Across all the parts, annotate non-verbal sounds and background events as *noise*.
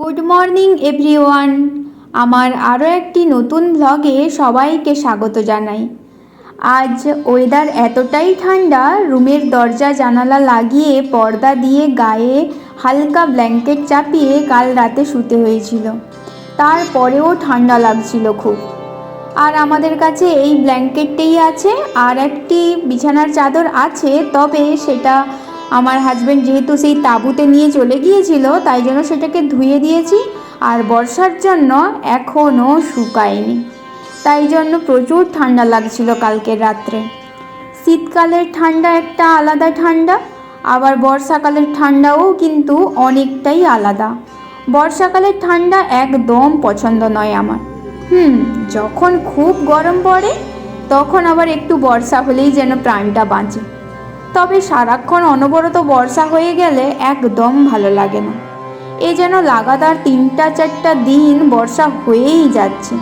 Good morning everyone আমার আরও একটি নতুন ব্লগে সবাইকে স্বাগত জানাই। আজ ওয়েদার এতটাই ঠান্ডা, রুমের দরজা, জানালা লাগিয়ে, পর্দা দিয়ে গায়ে হালকা ব্ল্যাঙ্কেট চাপিয়ে কাল রাতে শুতে হয়েছিল। তারপরেও ঠান্ডা লাগছিল খুব। আর আমাদের কাছে এই ব্ল্যাঙ্কেটটাই আছে, আর একটি বিছানার চাদর আছে, তবে সেটা আমার হাজব্যান্ড যেহেতু সেই তাঁবুতে নিয়ে চলে গিয়েছিল, তাই জন্য সেটাকে ধুয়ে দিয়েছি আর বর্ষার জন্য এখনও শুকায়নি। তাই জন্য প্রচুর ঠান্ডা লাগছিল কালকের রাত্রে। শীতকালের ঠান্ডা একটা আলাদা ঠান্ডা, আবার বর্ষাকালের ঠান্ডাও কিন্তু অনেকটাই আলাদা। বর্ষাকালের ঠান্ডা একদম পছন্দ নয় আমার। হুম, যখন খুব গরম পড়ে, তখন আবার একটু বর্ষা হলেই যেন প্রাণটা বাঁচে। তবে সারাক্ষণ অনবরত বর্ষা হয়ে গেলে একদম ভালো লাগে না। এ যেন লাগাতার তিনটা চারটা দিন বর্ষা হয়েই যাচ্ছে।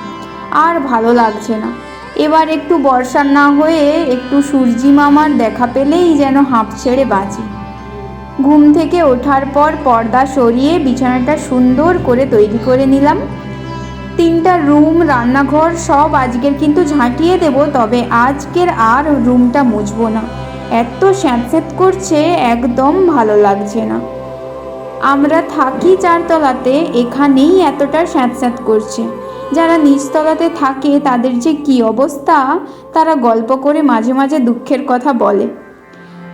আর ভালো লাগছে না। এবার একটু বর্ষা না হয়ে একটু সূর্যি মামার দেখা পেলেই যেন হাঁপ ছেড়ে বাঁচি। ঘুম থেকে ওঠার পর পর্দা সরিয়ে বিছানাটা সুন্দর করে তৈরি করে নিলাম। তিনটা রুম, রান্নাঘর সব আজকের কিন্তু ঝাঁটিয়ে দেব, তবে আজকের আর রুমটা মুছবো না। এত স্যাঁতস্যাঁত করছে, একদম ভালো লাগছে না। আমরা থাকি চারতলাতে, এখানেই এতটা স্যাঁতস্যাঁত করছে। যারা নিচতলাতে থাকে, তাদের যে কী অবস্থা, তারা গল্প করে মাঝে মাঝে দুঃখের কথা বলে।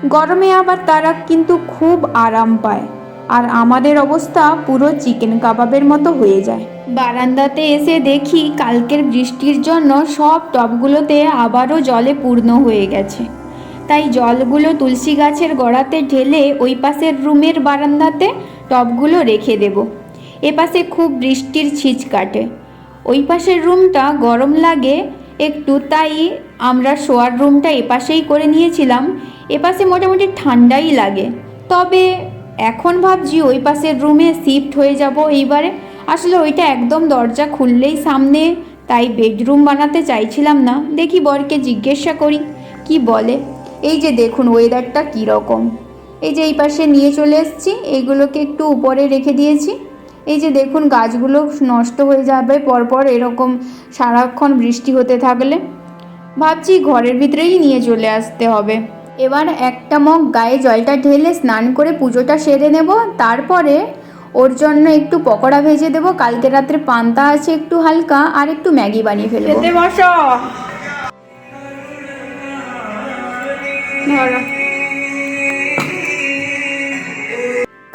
গরমে আবার তারা কিন্তু খুব আরাম পায়, আর আমাদের অবস্থা পুরো চিকেন কাবাবের মতো হয়ে যায়। বারান্দাতে এসে দেখি, কালকের বৃষ্টির জন্য সব টবগুলোতে আবারও জলে পূর্ণ হয়ে গেছে। তাই জলগুলো তুলসী গাছের গোড়াতে ঢেলে ওই পাশের রুমের বারান্দাতে টবগুলো রেখে দেব। এপাশে খুব বৃষ্টির ছিচ কাটে। ওই পাশের রুমটা গরম লাগে একটু, তাই আমরা শোয়ার রুমটা এপাশেই করে নিয়েছিলাম। এপাশে মোটামুটি ঠান্ডাই লাগে। তবে এখন ভাবছি ওই পাশের রুমে শিফট হয়ে যাব এইবারে। আসলে ওইটা একদম দরজা খুললেই সামনে, তাই বেডরুম বানাতে চাইছিলাম না। দেখি বরকে জিজ্ঞাসা করি, কি বলে? এই যে দেখুন ওয়েদারটা কীরকম। এই যে এই পাশে নিয়ে চলে এসেছি এইগুলোকে একটু উপরে রেখে দিয়েছি। এই যে দেখুন গাছগুলো নষ্ট হয়ে যাবে, পরপর এরকম সারাক্ষণ বৃষ্টি হতে থাকলে। ভাবছি ঘরের ভিতরেই নিয়ে চলে আসতে হবে। এবার একটা মগ গায়ে জলটা ঢেলে স্নান করে পুজোটা সেরে নেব, তারপরে ওর জন্য একটু পকোড়া ভেজে দেবো। কালকে রাত্রে পান্তা আছে একটু হালকা, আর একটু ম্যাগি বানিয়ে ফেলব। বসো।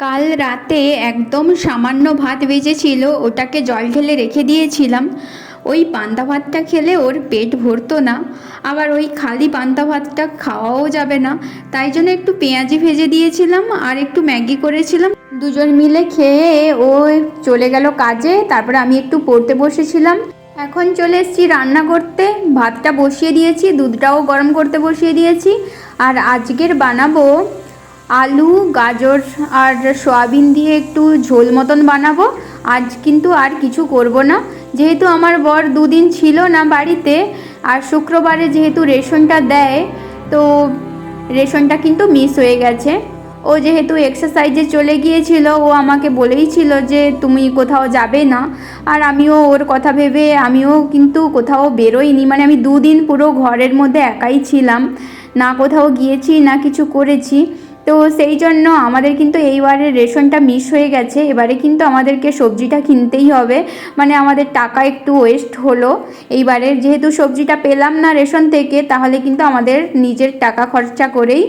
কাল রাতে একদম সামান্য ভাত বেজেছিল ওটাকে জল ঢেলে রেখে দিয়েছিলাম। ওই পান্তা ভাতটা খেলে ওর পেট ভরতো না। আবার ওই খালি পান্তা ভাতটা খাওয়াও যাবে না। তাই জন্য একটু পেঁয়াজি ভেজে দিয়েছিলাম আর একটু ম্যাগি করেছিলাম। দুজন মিলে খেয়ে ও চলে গেল কাজে, তারপরে আমি একটু পড়তে বসেছিলাম। এখন চলে এসেছি রান্না করতে। ভাতটা বসিয়ে দিয়েছি, দুধটাও গরম করতে বসিয়ে দিয়েছি। আর আজকের বানাবো আলু, গাজর আর সয়াবিন দিয়ে একটু ঝোল মতন বানাবো। আজ কিন্তু আর কিছু করব না। যেহেতু আমার বর দুদিন ছিল না বাড়িতে, আর শুক্রবারে যেহেতু রেশনটা দেয়, তো রেশনটা কিন্তু মিস হয়ে গেছে। ও যেহেতু এক্সারসাইজে চলে গিয়েছিল, ও আমাকে বলেই ছিল যে তুমি কোথাও যাবে না। আর আমিও ওর কথা ভেবে আমিও কিন্তু কোথাও বেরোইনি। মানে আমি দুদিন পুরো ঘরের মধ্যে একাই ছিলাম। না কোথাও গিয়েছি, না কিছু করেছি। তো সেই জন্য আমাদের কিন্তু এইবারে রেশনটা মিস হয়ে গেছে। এবারে কিন্তু আমাদেরকে সবজিটা কিনতেই হবে। মানে আমাদের টাকা একটু ওয়েস্ট হলো। এইবারে যেহেতু সবজিটা পেলাম না রেশন থেকে, তাহলে কিন্তু আমাদের নিজের টাকা খরচা করেই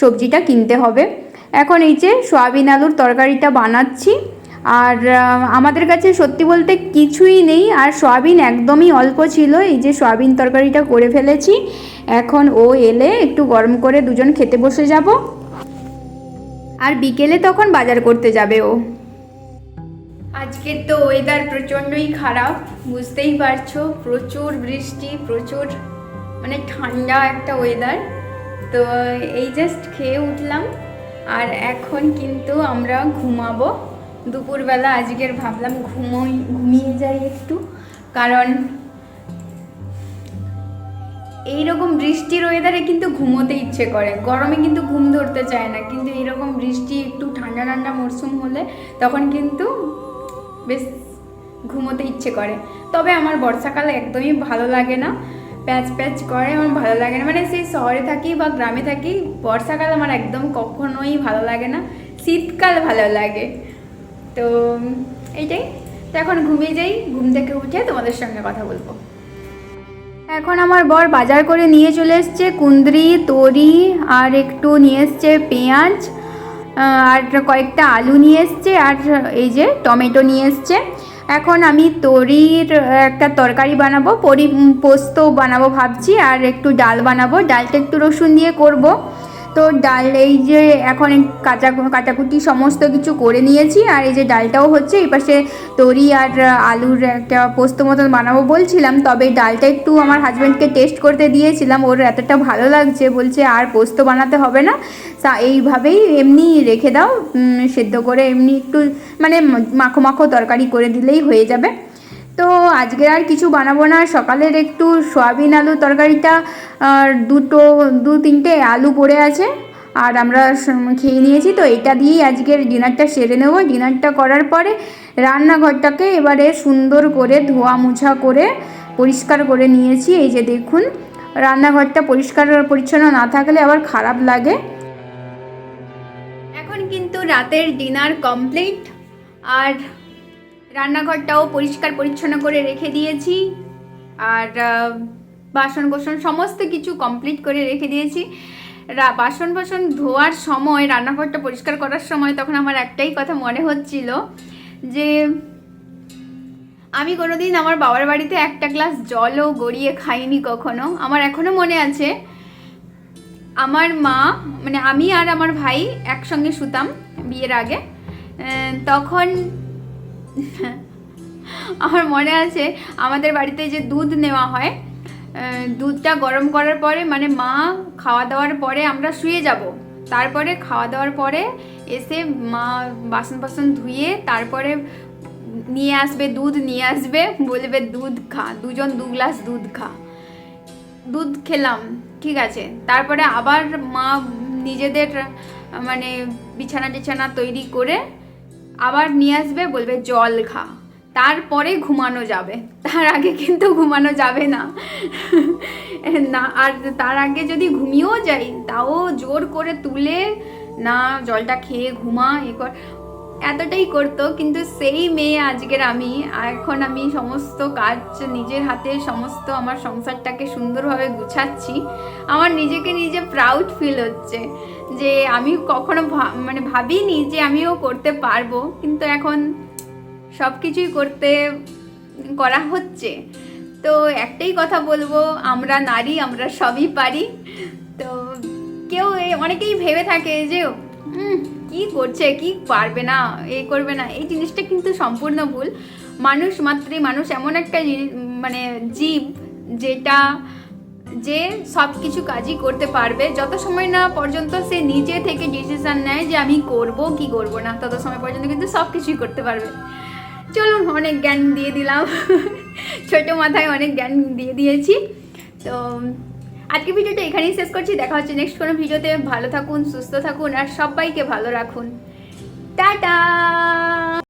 সবজিটা কিনতে হবে। এখন এই যে সোয়াবিন আলুর তরকারিটা বানাচ্ছি। আর আমাদের কাছে সত্যি বলতে কিছুই নেই, আর সয়াবিন একদমই অল্প ছিল, এই যে সয়াবিন তরকারিটা করে ফেলেছি। এখন ও এলে একটু গরম করে দুজন খেতে বসে যাব। আর বিকেলে তখন বাজার করতে যাবে ও। আজকের তো ওয়েদার প্রচণ্ডই খারাপ, বুঝতেই পারছ, প্রচুর বৃষ্টি, প্রচুর মানে ঠান্ডা একটা ওয়েদার তো এই জাস্ট খেয়ে উঠলাম, আর এখন কিন্তু আমরা ঘুমাবো। দুপুরবেলা আজকের ভাবলাম ঘুমোই, ঘুমিয়ে যাই একটু। কারণ এইরকম বৃষ্টির ওয়েদারে কিন্তু ঘুমোতে ইচ্ছে করে। গরমে কিন্তু ঘুম ধরতে চায় না। কিন্তু এইরকম বৃষ্টি, একটু ঠান্ডা ঠান্ডা মরশুম হলে তখন কিন্তু বেশ ঘুমোতে ইচ্ছে করে। তবে আমার বর্ষাকাল একদমই ভালো লাগে না। প্যাচ প্যাচ করে, আমার ভালো লাগে না। মানে সেই শহরে থাকি বা গ্রামে থাকি, বর্ষাকাল আমার একদম কখনোই ভালো লাগে না। শীতকাল ভালো লাগে। তো এইটাই তো এখন ঘুমিয়ে যাই, ঘুম থেকে উঠে তোমাদের সঙ্গে কথা বলব। এখন আমার বর বাজার করে নিয়ে চলে এসছে কুন্দ্রি তরি, আর একটু নিয়ে এসছে পেঁয়াজ আর কয়েকটা আলু নিয়ে এসছে, আর এই যে টমেটো নিয়ে এসছে। এখন আমি তরির একটা তরকারি বানাবো, পরি পোস্ত বানাবো ভাবছি, আর একটু ডাল বানাবো। ডালটা একটু রসুন দিয়ে করব। তো ডাল, এই যে এখন কাঁচা কাটাকুটি সমস্ত কিছু করে নিয়েছি আর এই যে ডালটাও হচ্ছে, এই পাশে তরি আর আলুর একটা পোস্ত মতন বানাবো বলছিলাম, তবে ডালটা একটু আমার হাজব্যান্ডকে টেস্ট করতে দিয়েছিলাম, ওর এতটা ভালো লাগছে, বলছে আর পোস্ত বানাতে হবে না, তা এইভাবেই এমনি রেখে দাও সেদ্ধ করে এমনি একটু মানে মাখো মাখো তরকারি করে দিলেই হয়ে যাবে। তো আজকে আর কিছু বানাবো না। সকালের একটু সয়াবিন আলু তরকারিটা, আর দুটো, দু তিনটে আলু পড়ে আছে। আর আমরা খেয়ে নিয়েছি তো এটা দিয়েই আজকের ডিনারটা সেরে নেব। ডিনারটা করার পরে রান্নাঘরটাকে এবারে সুন্দর করে ধোয়া মোছা করে পরিষ্কার করে নিয়েছি। এই যে দেখুন, রান্নাঘরটা পরিষ্কার পরিচ্ছন্ন না থাকলে আবার খারাপ লাগে। এখন কিন্তু রাতের ডিনার কমপ্লিট। আর রান্নাঘরটাও পরিষ্কার পরিচ্ছন্ন করে রেখে দিয়েছি। আর বাসন কোসন সমস্ত কিছু কমপ্লিট করে রেখে দিয়েছি। বাসন বাসন ধোয়ার সময়, রান্নাঘরটা পরিষ্কার করার সময় তখন আমার একটাই কথা মনে হচ্ছিল যে, আমি কোনোদিন আমার বাবার বাড়িতে একটা গ্লাস জলও গড়িয়ে খাইনি কখনো। আমার এখনও মনে আছে, আমার মা মানে আমি আর আমার ভাই একসঙ্গে শুতাম বিয়ের আগে। তখন আমার মনে আছে, আমাদের বাড়িতে যে দুধ নেওয়া হয় দুধটা গরম করার পরে মানে মা খাওয়া দাওয়ার পরে আমরা শুয়ে যাব। তারপরে খাওয়া দাওয়ার পরে এসে মা বাসন বাসন ধুয়ে তারপরে নিয়ে আসবে, দুধ নিয়ে আসবে, বলবে দুধ খা, দুজন দু গ্লাস দুধ খা। দুধ খেলাম, ঠিক আছে। তারপরে আবার মা নিজেদের মানে বিছানা টিছানা তৈরি করে আবার নিয়ে আসবে, বলবে, জল খা। তারপরে ঘুমানো যাবে। তার আগে কিন্তু ঘুমানো যাবে না। না, আর তার আগে যদি ঘুমিয়েও যাই, তাও জোর করে তুলে, না, জলটা খেয়ে ঘুমা, এ কর। এতটাই করতো, কিন্তু সেই মেয়ে আজকের আমি এখন আমি সমস্ত কাজ নিজের হাতে, সমস্ত আমার সংসারটাকে সুন্দরভাবে গুছাচ্ছি। আমার নিজেকে নিজে প্রাউড ফিল হচ্ছে। যে আমি কখনো মানে ভাবিনি যে আমিও করতে পারব কিন্তু এখন সব কিছুই করতে করা হচ্ছে। তো একটাই কথা বলব আমরা নারী আমরা সবই পারি। তো কেউ অনেকেই ভেবে থাকে যে "উম, কি করছে কি পারবে না এই করবে না। এই জিনিসটা কিন্তু সম্পূর্ণ ভুল। মানুষ মাত্রই মানুষ এমন একটা মানে জীব যেটা যে সব কিছু কাজই করতে পারবে। যত সময় না পর্যন্ত সে নিজে থেকে ডিসিশন নেয় যে আমি করব কি করব না, তত সময় পর্যন্ত কিন্তু সব কিছুই করতে পারবে। চলুন, অনেক জ্ঞান দিয়ে দিলাম। *laughs* ছোট মাথায় অনেক জ্ঞান দিয়ে দিয়েছি। তো, আজকে ভিডিওটা এখানেই শেষ করছি। দেখা হচ্ছে নেক্সট কোনো ভিডিওতে। ভালো থাকুন, সুস্থ থাকুন, আর সবাইকে ভালো রাখুন। টাটা!